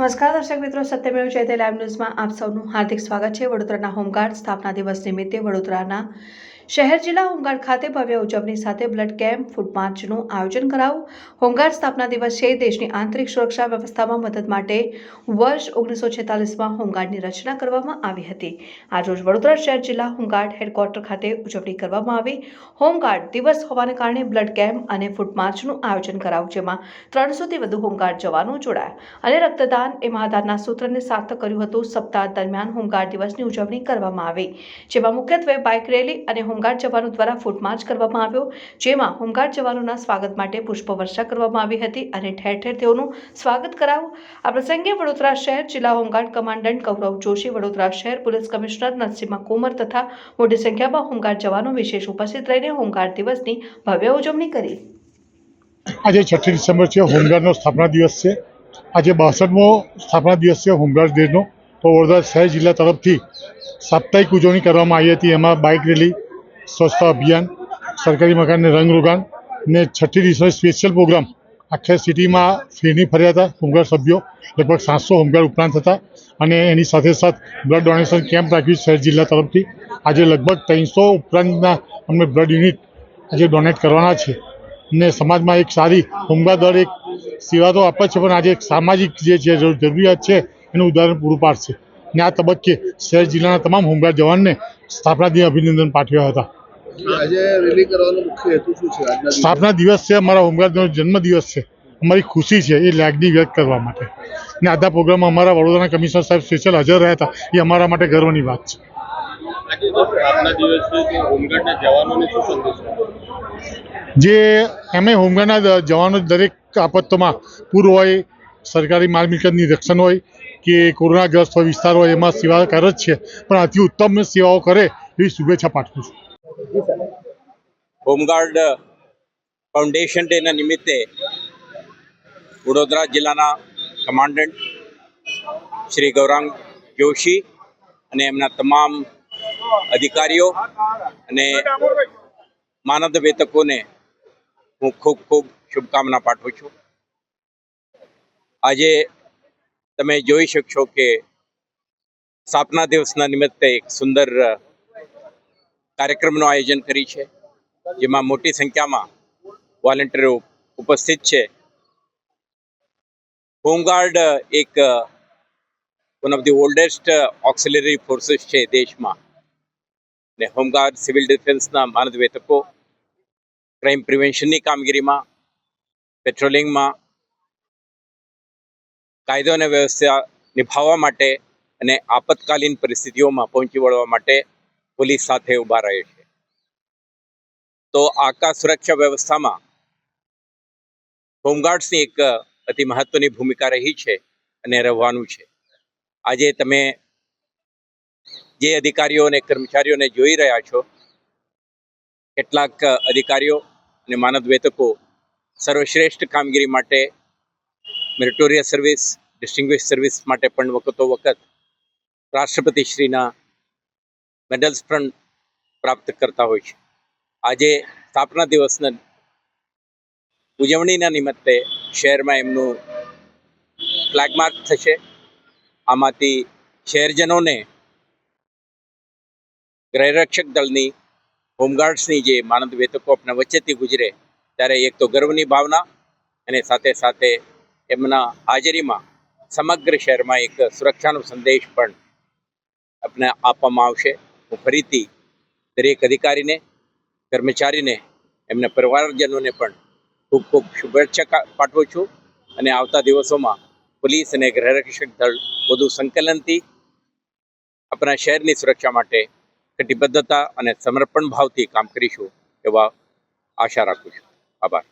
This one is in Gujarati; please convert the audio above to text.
નમસ્કાર, દર્શક મિત્રો. સત્યમેવ જયતે લાઈવ ન્યૂઝમાં આપ સૌનું હાર્દિક સ્વાગત છે. વડોદરાના હોમગાર્ડ સ્થાપના દિવસ નિમિત્તે વડોદરાના શહેર જિલ્લા હોમગાર્ડ ખાતે ભવ્ય ઉજવણી સાથે બ્લડ કેમ્પ, ફૂડ માર્ચનું આયોજન કરાવું હોમગાર્ડ સ્થાપના દિવસ છે દેશની આંતરિક સુરક્ષા વ્યવસ્થામાં મદદ માટે વર્ષ ઓગણીસો છેતાલીસમાં હોમગાર્ડની રચના કરવામાં આવી હતી. આજરોજ વડોદરા શહેર જિલ્લા હોમગાર્ડ હેડક્વાર્ટર ખાતે ઉજવણી કરવામાં આવી. હોમગાર્ડ દિવસ હોવાને કારણે બ્લડ કેમ્પ અને ફૂડ માર્ચનું આયોજન કરાવું જેમાં ત્રણસોથી વધુ હોમગાર્ડ જવાનો જોડાયા. અને રક્તદાન એ મહાદાનના સૂત્રને સાર્થક કર્યું હતું. સપ્તાહ દરમિયાન હોમગાર્ડ દિવસની ઉજવણી કરવામાં આવી, જેમાં મુખ્યત્વે બાઇક રેલી અને હોમગાર્ડ જવાનો દ્વારા ફૂટ માર્ચ કરવામાં આવ્યો, જેમાં હોમગાર્ડ જવાનોના સ્વાગત માટે પુષ્પવર્ષા કરવામાં આવી હતી અને ઠેર ઠેર તેઓનું સ્વાગત કરાયું. આ પ્રસંગે વડોદરા શહેર જિલ્લા home guard commandant Gaurav Joshi, Vadodara શહેર પોલીસ કમિશનર નરસિંહા કુમર તથા મોટી સંખ્યામાં હોમગાર્ડ જવાનો વિશેષ ઉપસ્થિત રહીને હોમગાર્ડ દિવસની ભવ્ય ઉજવણી કરી. આજે છઠ્ઠી ડિસેમ્બર છે, હોમગાર્ડનો સ્થાપના દિવસ છે. આજે બાસઠમો સ્થાપના દિવસ છે હોમગાર્ડ ડેનો. તો વડોદરા શહેર જિલ્લા તરફથી સાપ્તાહિક ઉજવણી કરવામાં આવી હતી. એમાં બાઇક રેલી સ્વચ્છતા અભિયાન સરકારી મકાનને રંગરોગાન ને છઠ્ઠી ડિસેમ્બર સ્પેશિયલ પ્રોગ્રામ આખા સિટીમાં ફેરની ફર્યા હતા, હોમગાર્ડ સભ્યો, લગભગ સાતસો હોમગાર્ડ ઉપરાંત હતા અને એની સાથે સાથ બ્લડ ડોનેશન કેમ્પ રાખ્યું શહેર જિલ્લા તરફથી. આજે લગભગ ત્રણસો ઉપરાંતના અમને બ્લડ યુનિટ આજે ડોનેટ કરવાના છે. ને સમાજમાં એક સારી હોમગાર્ડ દળ, એક સેવા તો આપે છે, પણ આજે એક સામાજિક જે છે જરૂરિયાત છે, એનું ઉદાહરણ પૂરું પાડશે. ને આ તબક્કે શહેર જિલ્લાના તમામ હોમગાર્ડ જવાનને સ્થાપના દિન અભિનંદન પાઠવ્યા હતા. આજે રેલી કરવાનો મુખ્ય હેતુ શું છે આજના દિવસે? સ્થાપના દિવસ છે અમારા હોમગાર્ડનો જન્મ દિવસ છે. અમારી ખુશી છે એ લાગણી વ્યક્ત કરવા માટે. ને આજના પ્રોગ્રામમાં અમારા વડોદરાના કમિશનર સાહેબ સ્પેશિયલ હાજર રહ્યા હતા. એ અમારા માટે ગર્વની વાત છે. આજે તો સ્થાપના દિવસ છે કે હોમગાર્ડના જવાનોને શું સંદેશ? આપો? જે એમએ હોમગાર્ડના જવાનો દરેક આપત્તોમાં પૂર હોય સરકારી માલ મિલકતની રક્ષણ હોય કે કોરોનાગ્રસ્ત હોય વિસ્તાર હોય એમાં સેવા કરે જ છે. પણ અતિ ઉત્તમ સેવાઓ કરે એવી શુભેચ્છા પાઠવું છું. હોમગાર્ડ ફાઉન્ડેશન ડેના નિમિત્તે વડોદરા જિલ્લાના કમાન્ડન્ટ શ્રી ગૌરાંગ જોશી અને એમના તમામ અધિકારીઓ અને માનદ વેતકોને હું ખૂબ ખૂબ શુભકામના પાઠવું છું. આજે તમે જોઈ શકશો કે સ્થાપના દિવસના નિમિત્તે એક સુંદર કાર્યક્રમનું આયોજન કરી છે, જેમાં મોટી સંખ્યામાં વોલેન્ટિયરો ઉપસ્થિત છે. હોમગાર્ડ એક one of the oldest auxiliary forces છે દેશમાં. ને હોમગાર્ડ સિવિલ ડિફેન્સના માનદ વેતકો ક્રાઇમ પ્રિવેન્શનની કામગીરીમાં, પેટ્રોલિંગમાં, કાયદો અને વ્યવસ્થા નિભાવવા માટે અને આપતકાલીન પરિસ્થિતિઓમાં પહોંચી વળવા માટે પોલીસ સાથે ઊભા રહે છે. તો આકાશ સુરક્ષા વ્યવસ્થામાં હોમગાર્ડ્સની એક અતિ મહત્વની ભૂમિકા રહી છે અને રહેવાનું છે. આજે તમે જે અધિકારીઓ અને કર્મચારીઓને જોઈ રહ્યા છો, કેટલાક અધિકારીઓ અને માનવવેતકો સર્વશ્રેષ્ઠ કામગીરી માટે મેરિટોરિયસ સર્વિસ ડિસ્ટિંગ્વિશ સર્વિસ માટે પણ વખતો વખત રાષ્ટ્રપતિશ્રીના મેડલ્સ પણ પ્રાપ્ત કરતા હોય છે. આજે સ્થાપના દિવસના ઉજવણીના નિમિત્તે શહેરમાં એમનું ફ્લેગ માર્ક થશે. આમાંથી શહેરજનોને ગૃહરક્ષક દળની, હોમગાર્ડ્સની જે માનદ વેતકો આપણા વચ્ચેથી ગુજરે, ત્યારે એક તો ગર્વની ભાવના અને સાથે સાથે એમના હાજરીમાં સમગ્ર શહેરમાં એક સુરક્ષાનો સંદેશ પણ આપને આપવામાં આવશે. હું ફરીથી દરેક અધિકારીને, કર્મચારીને, એમના પરિવારજનોને પણ ખૂબ ખૂબ શુભેચ્છા પાઠવું છું અને આવતા દિવસોમાં પોલીસ અને ગૃહરક્ષક દળ વધુ સંકલનથી આપણા શહેરની સુરક્ષા માટે કટિબદ્ધતા અને સમર્પણ ભાવથી કામ કરીશું એવા આશા રાખું છું. આભાર.